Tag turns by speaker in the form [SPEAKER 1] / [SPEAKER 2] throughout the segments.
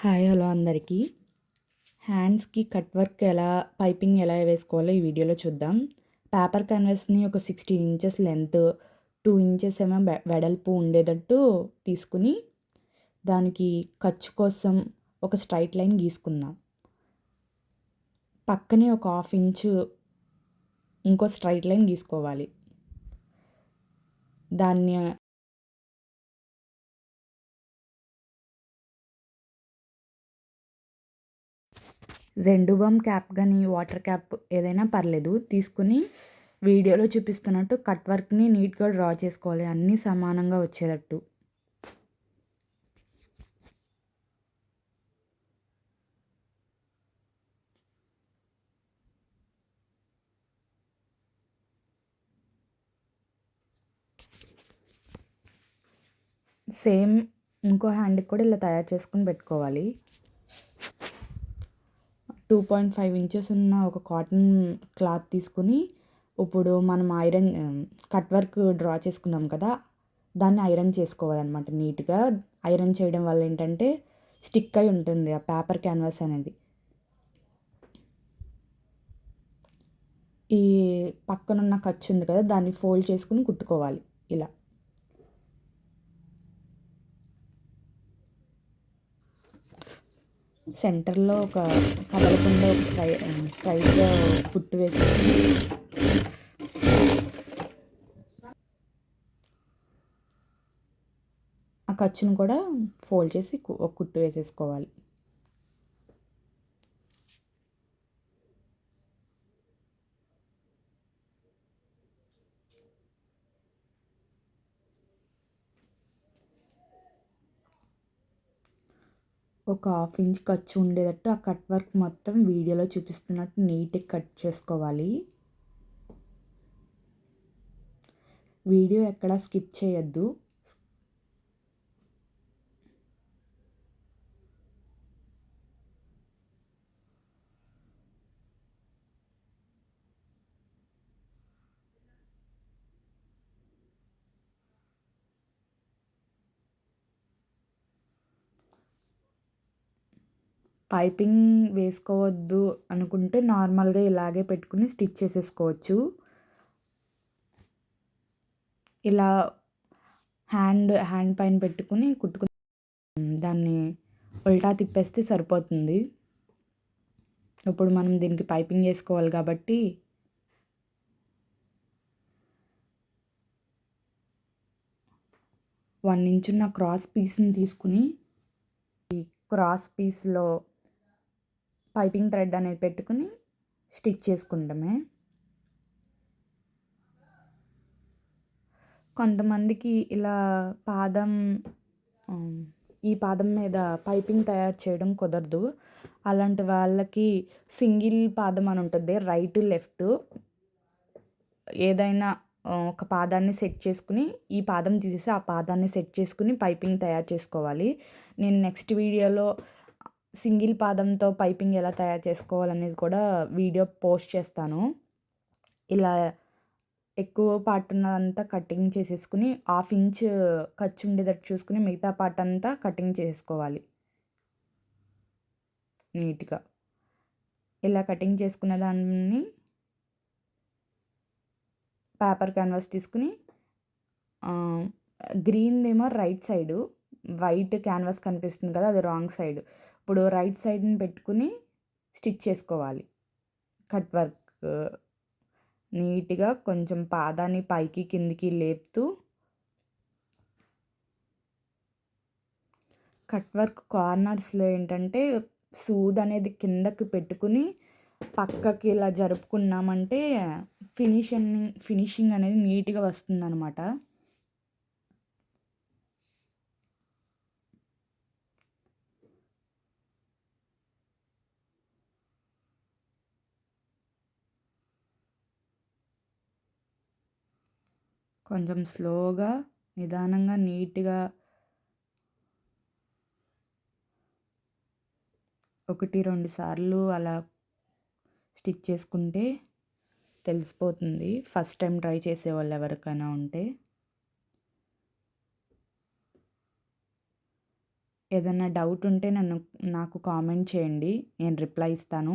[SPEAKER 1] Hi hello అందరికీ. హ్యాండ్స్కి cut work ఎలా పైపింగ్ ఎలా వేసుకోవాలో ఈ వీడియోలో చూద్దాం. పేపర్ క్యాన్వాస్ని ఒక sixteen inches length two inches ఏమో వెడల్పు ఉండేటట్టు తీసుకుని దానికి ఖర్చు కోసం ఒక స్ట్రైట్ లైన్ గీసుకుందాం. పక్కనే ఒక హాఫ్ ఇంచు ఇంకో స్ట్రైట్ లైన్ గీసుకోవాలి. దాన్ని జెండు బామ్ క్యాప్ కానీ వాటర్ క్యాప్ ఏదైనా పర్లేదు. తీసుకుని వీడియోలో చూపిస్తున్నట్టు కట్ వర్క్ని నీట్గా డ్రా చేసుకోవాలి. అన్నీ సమానంగా వచ్చేటట్టు. సేమ్ ఇంకో హ్యాండ్కి కూడా ఇలా తయారు చేసుకుని పెట్టుకోవాలి. టూ పాయింట్ ఫైవ్ ఇంచెస్ ఉన్న ఒక కాటన్ క్లాత్ తీసుకుని ఇప్పుడు మనం ఐరన్ కట్ వర్క్ డ్రా చేసుకున్నాం కదా దాన్ని ఐరన్ చేసుకోవాలన్నమాట నీట్గా. ఐరన్ చేయడం వల్ల ఏంటంటే స్టిక్ అయి ఉంటుంది ఆ పేపర్ క్యాన్వాస్ అనేది. ఈ పక్కనున్న ఖర్చు ఉంది కదా దాన్ని ఫోల్డ్ చేసుకుని కుట్టుకోవాలి ఇలా. సెంటర్లో ఒక కదలకుండా ఒక స్ట్రై స్ట్రైట్గా కుట్టు వేసి ఆ ఖర్చును కూడా ఫోల్డ్ చేసి ఒక కుట్టు వేసేసుకోవాలి. ఒక హాఫ్ ఇంచ్ ఖర్చు ఉండేటట్టు ఆ కట్ వర్క్ మొత్తం వీడియోలో చూపిస్తున్నట్టు నీట్గా కట్ చేసుకోవాలి. వీడియో ఎక్కడ స్కిప్ చేయొద్దు. పైపింగ్ వేసుకోవద్దు అనుకుంటే నార్మల్గా ఇలాగే పెట్టుకుని స్టిచ్ చేసేసుకోవచ్చు. ఇలా హ్యాండ్ హ్యాండ్ పైన పెట్టుకుని కుట్టుకుని దాన్ని ఉల్టా తిప్పేస్తే సరిపోతుంది. ఇప్పుడు మనం దీనికి పైపింగ్ వేసుకోవాలి కాబట్టి వన్ ఇంచ్ ఉన్న క్రాస్ పీస్ని తీసుకుని ఈ క్రాస్ పీస్లో పైపింగ్ థ్రెడ్ అనేది పెట్టుకుని స్టిచ్ చేసుకుంటామే. కొంతమందికి ఇలా పాదం ఈ పాదం మీద పైపింగ్ తయారు చేయడం కుదరదు. అలాంటి వాళ్ళకి సింగిల్ పాదం అని ఉంటుంది రైట్ లెఫ్ట్. ఏదైనా ఒక పాదాన్ని సెట్ చేసుకుని ఈ పాదం తీసేసి ఆ పాదాన్ని సెట్ చేసుకుని పైపింగ్ తయారు చేసుకోవాలి. నేను నెక్స్ట్ వీడియోలో సింగిల్ పాదంతో పైపింగ్ ఎలా తయారు చేసుకోవాలనేది కూడా వీడియో పోస్ట్ చేస్తాను. ఇలా ఎక్కువ పార్ట్ ఉన్నదంతా కటింగ్ చేసేసుకుని హాఫ్ ఇంచ్ ఖర్చు ఉండేటట్టు చూసుకుని మిగతా పార్ట్ అంతా కటింగ్ చేసుకోవాలి. నీట్గా. ఇలా కటింగ్ చేసుకున్న దాన్ని పేపర్ క్యాన్వాస్ తీసుకుని గ్రీన్దేమో రైట్ సైడు వైట్ క్యాన్వాస్ కనిపిస్తుంది కదా అది రాంగ్ సైడ్. ఇప్పుడు రైట్ సైడ్ని పెట్టుకుని స్టిచ్ చేసుకోవాలి. Cut work. నీట్గా కొంచెం పాదాన్ని పైకి కిందికి లేపుతూ కట్ వర్క్ కార్నర్స్లో ఏంటంటే సూద్ అనేది కిందకి పెట్టుకుని పక్కకి ఇలా జరుపుకున్నామంటే ఫినిషింగ్ ఫినిషింగ్ అనేది నీట్గా వస్తుందన్నమాట. కొంచెం స్లోగా నిదానంగా నీట్గా ఒకటి రెండు సార్లు అలా స్టిచ్ చేసుకుంటే తెలిసిపోతుంది. ఫస్ట్ టైం ట్రై చేసే వాళ్ళు ఎవరికైనా ఉంటే. ఏదైనా డౌట్ ఉంటే నన్ను నాకు కామెంట్ చేయండి. నేను రిప్లై ఇస్తాను.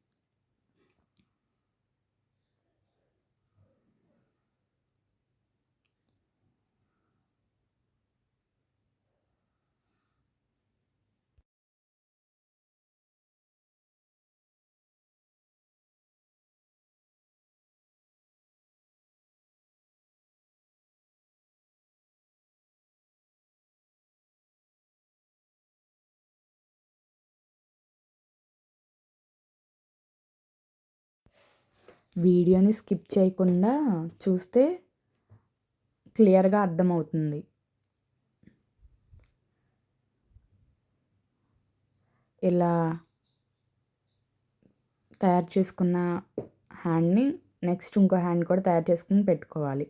[SPEAKER 1] వీడియోని స్కిప్ చేయకుండా చూస్తే క్లియర్గా అర్థమవుతుంది. ఇలా తయారు చేసుకున్న హ్యాండ్ని నెక్స్ట్ ఇంకో హ్యాండ్ కూడా తయారు చేసుకుని పెట్టుకోవాలి.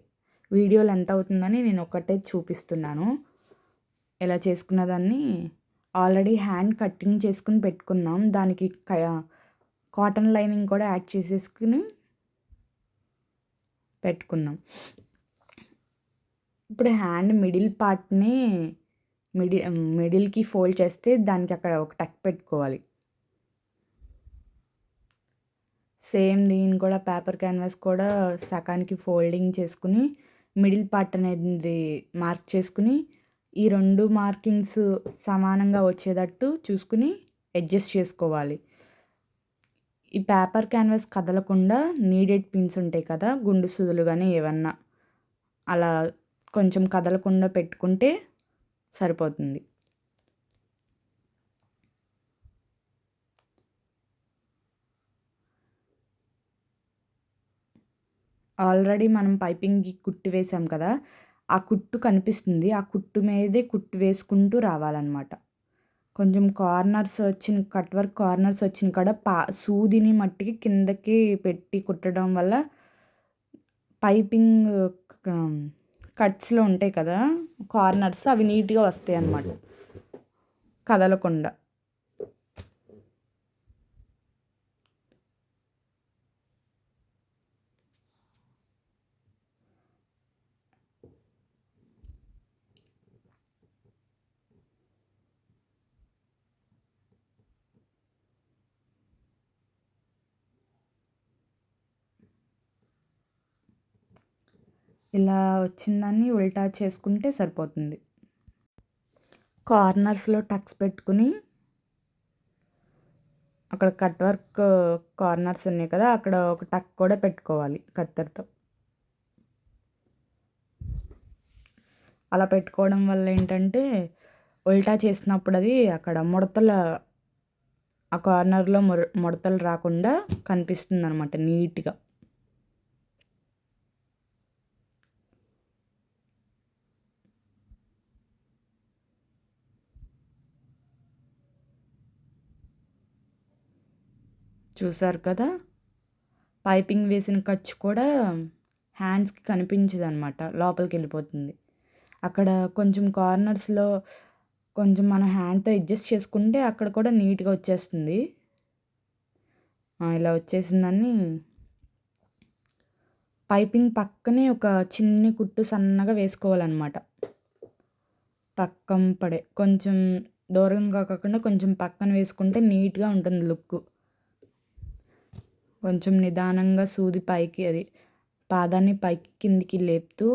[SPEAKER 1] వీడియోలు ఎంత అవుతుందని నేను ఒకటే చూపిస్తున్నాను. ఇలా చేసుకున్న దాన్ని ఆల్రెడీ హ్యాండ్ కటింగ్ చేసుకుని పెట్టుకున్నాం. దానికి కాటన్ లైనింగ్ కూడా యాడ్ చేసేసుకుని పెట్టుకున్నాం. ఇప్పుడు హ్యాండ్ మిడిల్ పార్ట్ని మిడిల్ మిడిల్కి ఫోల్డ్ చేస్తే దానికి అక్కడ ఒక టక్ పెట్టుకోవాలి. సేమ్ దీన్ని కూడా పేపర్ క్యాన్వాస్ కూడా సకానికి ఫోల్డింగ్ చేసుకుని మిడిల్ పార్ట్ అనేది మార్క్ చేసుకుని ఈ రెండు మార్కింగ్స్ సమానంగా వచ్చేటట్టు చూసుకుని అడ్జస్ట్ చేసుకోవాలి. ఈ పేపర్ క్యాన్వాస్ కదలకుండా నీడెడ్ పిన్స్ ఉంటాయి కదా గుండు సూదులు కానీ ఏమన్నా అలా కొంచెం కదలకుండా పెట్టుకుంటే సరిపోతుంది. ఆల్రెడీ మనం పైపింగ్కి కుట్టు వేసాం కదా ఆ కుట్టు కనిపిస్తుంది. ఆ కుట్టు మీదే కుట్టు వేసుకుంటూ రావాలన్నమాట. కొంచెం కార్నర్స్ వచ్చిన కట్ వర్క్ కార్నర్స్ వచ్చిన కాడ పా సూదిని మట్టికి కిందకి పెట్టి కుట్టడం వల్ల పైపింగ్ కట్స్లో ఉంటాయి కదా కార్నర్స్ అవి నీట్గా వస్తాయి అన్నమాట కదలకుండా. ఇలా వచ్చిందాన్ని ఉల్టా చేసుకుంటే సరిపోతుంది. కార్నర్స్లో టక్స్ పెట్టుకుని అక్కడ కట్ వర్క్ కార్నర్స్ ఉన్నాయి కదా అక్కడ ఒక టక్ కూడా పెట్టుకోవాలి కత్తెరతో. అలా పెట్టుకోవడం వల్ల ఏంటంటే ఉల్టా చేసినప్పుడు అది అక్కడ ముడతల ఆ కార్నర్లో ముడతలు రాకుండా కనిపిస్తుంది అనమాట నీట్గా. చూసారు కదా? పైపింగ్ వేసిన ఖర్చు కూడా హ్యాండ్స్కి కనిపించదు అనమాట లోపలికి వెళ్ళిపోతుంది అక్కడ కొంచెం కార్నర్స్లో కొంచెం మన హ్యాండ్తో అడ్జస్ట్ చేసుకుంటే అక్కడ కూడా నీట్గా వచ్చేస్తుంది. ఇలా వచ్చేసిందని. పైపింగ్ పక్కనే ఒక చిన్ని కుట్టు సన్నగా వేసుకోవాలన్నమాట. పక్కం పడే కొంచెం దూరంగా కాకుండా కొంచెం పక్కన వేసుకుంటే నీట్గా ఉంటుంది లుక్ కొంచెం నిదానంగా సూది పైకి అది పాదాన్ని పైకి కిందికి లేపుతూ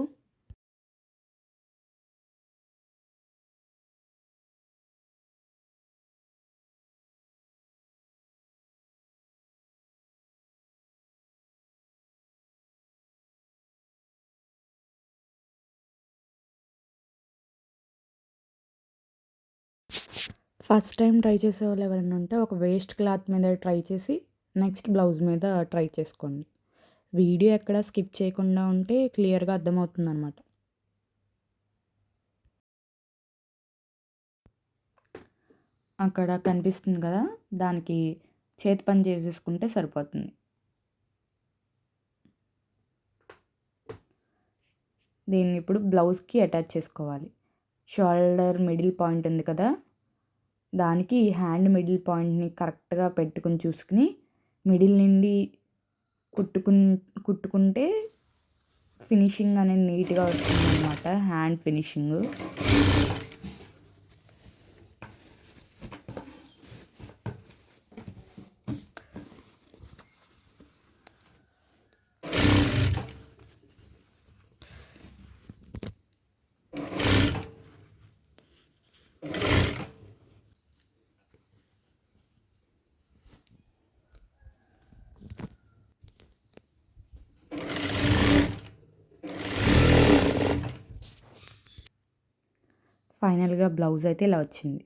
[SPEAKER 1] ఫస్ట్ టైం ట్రై చేసే వాళ్ళు ఎవరైనా ఉంటే ఒక వేస్ట్ క్లాత్ మీద ట్రై చేసి నెక్స్ట్ బ్లౌజ్ మీద ట్రై చేసుకోండి. వీడియో ఎక్కడ స్కిప్ చేయకుండా ఉంటే క్లియర్గా అర్థమవుతుంది అనమాట అక్కడ కనిపిస్తుంది కదా దానికి చేతి పని చేసేసుకుంటే సరిపోతుంది. దీన్ని ఇప్పుడు బ్లౌజ్కి అటాచ్ చేసుకోవాలి. షోల్డర్ మిడిల్ పాయింట్ ఉంది కదా దానికి హ్యాండ్ మిడిల్ పాయింట్ని కరెక్ట్గా పెట్టుకుని చూసుకుని మిడిల్ నుండి కుట్టుకున్ కుట్టుకుంటే ఫినిషింగ్ అనేది నీట్గా వస్తుంది అనమాట హ్యాండ్ ఫినిషింగ్. ఫైనల్గా బ్లౌజ్ అయితే ఇలా వచ్చింది.